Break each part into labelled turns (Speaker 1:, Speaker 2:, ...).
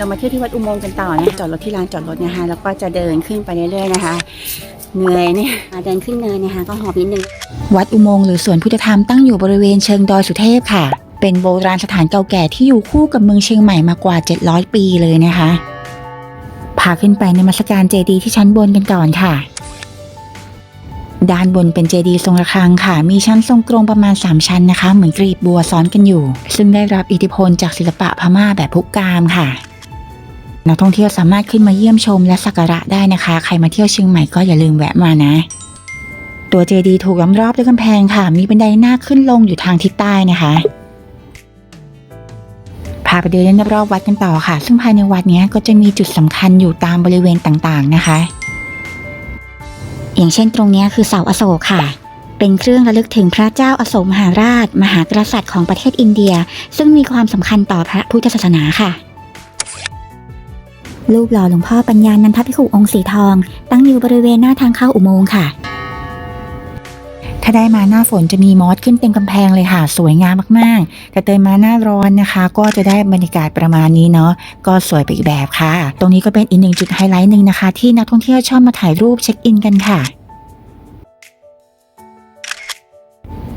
Speaker 1: เรามาเที่ยวที่วัดอุโมงค์กันต่อนะจอดรถที่ลานจอดรถนะคะแล้วก็จะเดินขึ้นไปเรื่อยๆนะคะเหนื่อยเนี่ยเดินขึ้นเนินนะคะก็หอบนิดนึง
Speaker 2: วัดอุโมงค์หรือสวนพุทธธรรมตั้งอยู่บริเวณเชิงดอยสุเทพค่ะ เป็นโบราณสถานเก่าแก่ที่อยู่คู่กับเมืองเชียงใหม่มากว่า 700 ปีเลยนะคะพาขึ้นไปในมัสการเจดีย์ที่ชั้นบนกันก่อนค่ะ ด้านบนเป็นเจดีย์ทรงระฆังค่ะ มีชั้นทรงกรงประมาณ 3 ชั้นนะคะ เหมือนกรีบบัวซ้อนกันอยู่ ซึ่งได้รับอิทธิพลจากศิลปะพม่าแบบพุกกามค่ะ นักท่องเที่ยวสามารถขึ้นมาเยี่ยมชมและสักการะได้นะคะ ใครมาเที่ยวเชียงใหม่ก็อย่าลืมแวะมานะ ตัวเจดีย์ถูกล้อมรอบด้วยกำแพงค่ะ มีบันไดหน้าขึ้นลงอยู่ทางทิศใต้นะคะพาไปเดินเล่นรอบๆวัดกันต่อค่ะ ซึ่งภายในวัดนี้ก็จะมีจุดสำคัญอยู่ตามบริเวณต่างๆนะคะ อย่างเช่นตรงนี้คือเสาอโศกค่ะ เป็นเครื่องระลึกถึงพระเจ้าอโศกมหาราช มหากษัตริย์ของประเทศอินเดีย ซึ่งมีความสำคัญต่อพระพุทธศาสนาค่ะ รูปหล่อหลวงพ่อปัญญานันทภิกขุองค์สีทอง ตั้งอยู่บริเวณหน้าทางเข้าอุโมงค์ค่ะ ถ้าได้มาหน้าฝนจะมีมอสขึ้นเต็มกำแพงเลยค่ะ สวยงามมากๆ แต่เติมมาหน้าร้อนนะคะ ก็จะได้บรรยากาศประมาณนี้เนาะก็สวยไปอีกแบบค่ะ ตรงนี้ก็เป็นอีกหนึ่งจุดไฮไลท์หนึ่งนะคะ ที่นักท่องเที่ยวชอบมาถ่ายรูปเช็คอินกันค่ะ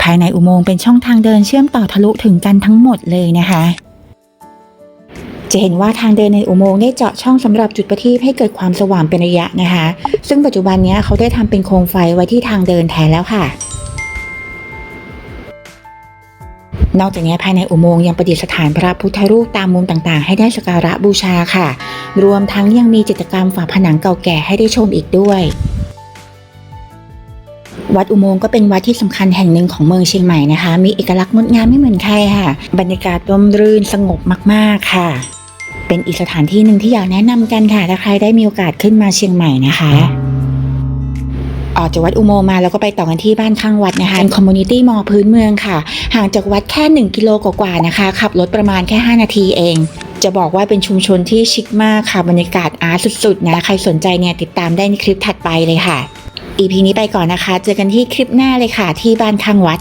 Speaker 2: ภายในอุโมงค์เป็นช่องทางเดินเชื่อมต่อทะลุถึงกันทั้งหมดเลยนะคะ จะเห็นว่าทางเดินในอุโมงค์ได้เจาะช่องสำหรับจุดประทีปให้เกิดความสว่างเป็นระยะนะคะ ซึ่งปัจจุบันนี้เขาได้ทำเป็นโคมไฟไว้ที่ทางเดินแทนแล้วค่ะนอกจากนี้ภายในอุโมงค์ยังประดิษฐานพระพุทธรูปตามมุมต่างๆ ให้ได้สักการะบูชาค่ะ รวมทั้งยังมีจิตรกรรมฝาผนังเก่าแก่ให้ได้ชมอีกด้วย วัดอุโมงค์ก็เป็นวัดที่สำคัญแห่งหนึ่งของเมืองเชียงใหม่นะคะ มีเอกลักษณ์งดงามไม่เหมือนใครค่ะ บรรยากาศร่มรื่นสงบมากๆค่ะ เป็นอีกสถานที่หนึ่งที่อยากแนะนำกันค่ะถ้าใครได้มีโอกาสขึ้นมาเชียงใหม่นะคะออกจากวัดอุโมงมาแล้วก็ไปต่อกันที่บ้านข้างวัดนะคะเป็นคอมมูนิตี้มอพื้นเมืองค่ะ ห่างจากวัดแค่ 1 กิโลกว่าๆนะคะ ขับรถประมาณแค่ 5 นาทีเอง จะบอกว่าเป็นชุมชนที่ชิคมากค่ะ บรรยากาศอาร์ตสุดๆนะใครสนใจเนี่ยติดตามได้ในคลิปถัดไปเลยค่ะ EP นี้ไปก่อนนะคะ เจอกันที่คลิปหน้าเลยค่ะ ที่บ้านข้างวัด